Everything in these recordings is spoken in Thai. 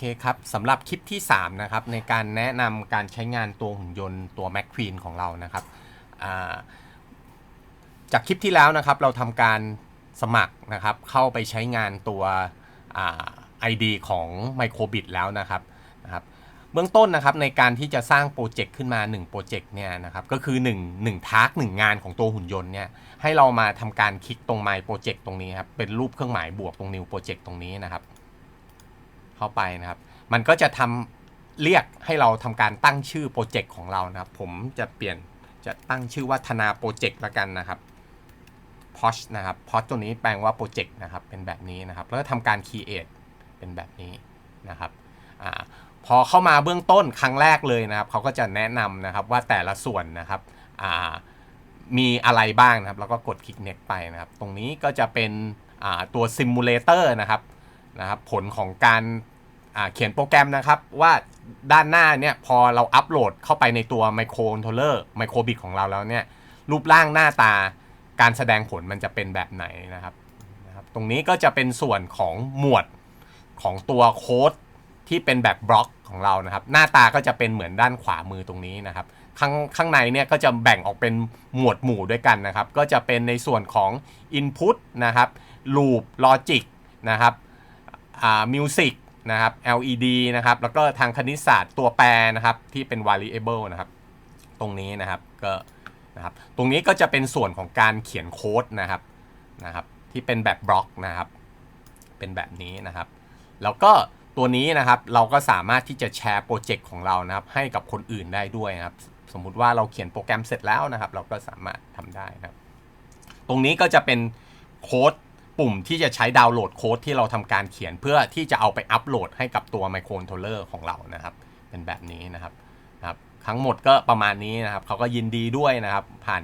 เคครับสำหรับคลิปที่ 3 นะครับ ในการแนะนำการใช้งานตัวหุ่นยนต์ตัว Mac Queen ของเรานะครับาจากคลิปที่แล้วนะครับ เราทำการสมัครนะครับ เข้าไปใช้งานตัวอ่า ID ของ Microbit แล้วนะครับนะครับ เบื้องต้นนะครับในการที่จะสร้างโปรเจกต์ขึ้นมา 1 โปรเจกต์เนี่ยนะครับ ก็คือ1 1ทาร์ก1งานของตัวหุ่นยนต์เนี่ยให้เรามาทำการคลิกตรง My Project ตรงนี้ครับ เป็นรูปเครื่องหมายบวกตรง New Project ตรงนี้นะครับ เข้าไปนะครับ มันก็จะทำเรียกให้เราทำการตั้งชื่อโปรเจกต์ของเรานะครับ ผมจะเปลี่ยนจะตั้งชื่อว่าธนาโปรเจกต์ละกันนะครับ p o s h นะครับ p o s h ตัวนี้แปลงว่าโปรเจกต์นะครับ เป็นแบบนี้นะครับ แล้วทำการ create เป็นแบบนี้นะครับอพอเข้ามาเบื้องต้นครั้งแรกเลยนะครับ เขาก็จะแนะนำนะครับว่าแต่ละส่วนนะครับมีอะไรบ้างนะครับ แล้วก็กดคลิก next ไปนะครับ ตรงนี้ก็จะเป็นตัว simulator นะครับนะครับ ผลของการ เขียนโปรแกรมนะครับว่าด้านหน้าเนี่ยพอเราอัปโหลดเข้าไปในตัว micro controller microbit ของเราแล้วเนี่ยรูปร่างหน้าตาการแสดงผลมันจะเป็นแบบไหนนะครับนะครับ ตรงนี้ก็จะเป็นส่วนของหมวดของตัวโค้ดที่เป็นแบบบล็อกของเรานะครับ หน้าตาก็จะเป็นเหมือนด้านขวามือตรงนี้นะครับ ข้างข้างในเนี่ยก็จะแบ่งออกเป็นหมวดหมู่ด้วยกันนะครับ ก็จะเป็นในส่วนของ Input นะครับ Loop Logic นะครับอ่า Music นะครับ LED นะครับ แล้วก็ทางคณิตศาสตร์ตัวแปรนะครับ ที่เป็น variable นะครับ ตรงนี้นะครับก็นะครับ ตรงนี้ก็จะเป็นส่วนของการเขียนโค้ดนะครับนะครับ ที่เป็นแบบบล็อกนะครับ เป็นแบบนี้นะครับ แล้วก็ตัวนี้นะครับเราก็สามารถที่จะแชร์โปรเจกต์ของเรานะครับ ให้กับคนอื่นได้ด้วยนะครับ สมมุติว่าเราเขียนโปรแกรมเสร็จแล้วนะครับ เราก็สามารถทำได้นะครับ ตรงนี้ก็จะเป็นโค้ด ปุ่มที่จะใช้ดาวน์โหลดโค้ดที่เราทำการเขียนเพื่อที่จะเอาไปอัปโหลดให้กับตัวไมโคร c โทรเลอร์ของเรานะครับ เป็นแบบนี้นะครับนะครับทั้งหมดก็ประมาณนี้นะครับเขาก็ยินดีด้วยนะครับ ผ่าน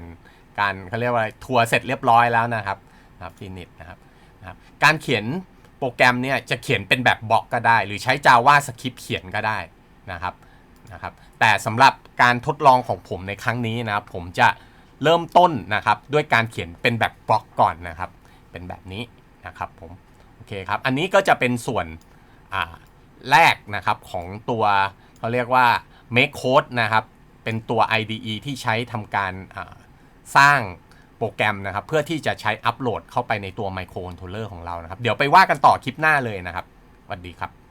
การเขาเรียกว่าทัวร์เสร็จเรียบร้อยแล้วนะครับนะครับฟินิชนะครับนะครับการเขียนโปรแกรมเนี่ยจะเขียนเป็นแบบบล็อกก็ได้ หรือใช้ Java Script เขียนก็ได้นะครับนะครับ แต่สำหรับการทดลองของผมในครั้งนี้นะครับ ผมจะเริ่มต้นนะครับด้วยการเขียนเป็นแบบบล็อกก่อนนะครับ เป็นแบบนี้นะครับผมโอเคครับอันนี้ก็จะเป็นส่วนแรกนะครับของตัวเขาเรียกว่า make code นะครับเป็นตัว IDE ที่ใช้ทำการสร้างโปรแกรมนะครับ เพื่อที่จะใช้อัปโหลดเข้าไปในตัวไมโครคอนโทรลเลอร์ของเรานะครับ เดี๋ยวไปว่ากันต่อคลิปหน้าเลยนะครับสวัสดีครับ